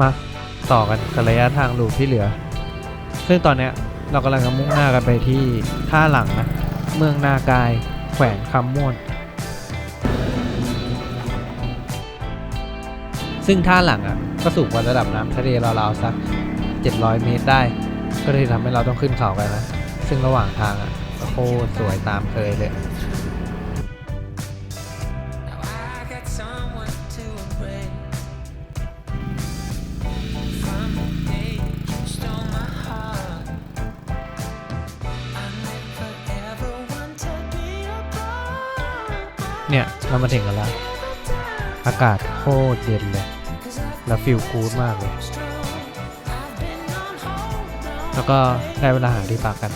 มาต่อกันกับระยะทางลูปที่เหลือ ซึ่งตอนเนี้ยเรากำลังจะมุ่งหน้ากันไปที่ท่าหลังนะ เมืองนากายแขวงคำม่วน ซึ่งท่าหลังอะก็สูงกว่าระดับน้ำทะเลราวๆสัก 700 เมตรได้ ก็เลยทำให้เราต้องขึ้นเขากันนะ ซึ่งระหว่างทางอะโคตรสวยตามเคยเลย เนี่ยเรามาถึงกันแล้ว อากาศโคตรเย็นเลย แล้วฟิลกูดมากเลย แล้วก็ได้เวลาหาที่พักกัน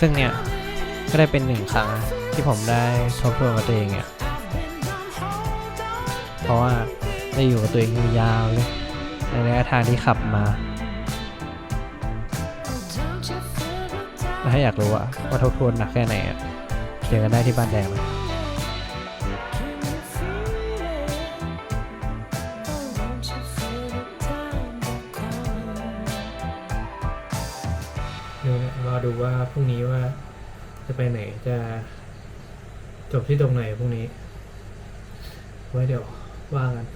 ซึ่งเนี่ยก็ได้เป็นหนึ่งครั้งที่ผมได้ทบทวนกับตัวเองเนี่ยเพราะว่าได้อยู่กับตัวเองยาวเลยในระยะทางที่ขับมาแล้วถ้าอยากรู้ว่าว่าทบทวนหนักแค่ไหนอะ เจอกันได้ที่บ้านแดงเลย Can you feel it? Oh, don't you feel the time coming? เดี๋ยรอดูว่าพรุ่งนี้ว่าจะไปไหนจะจบที่ตรงไหนพรุ่งนี้ ไว้เดี๋ยวว่ากัน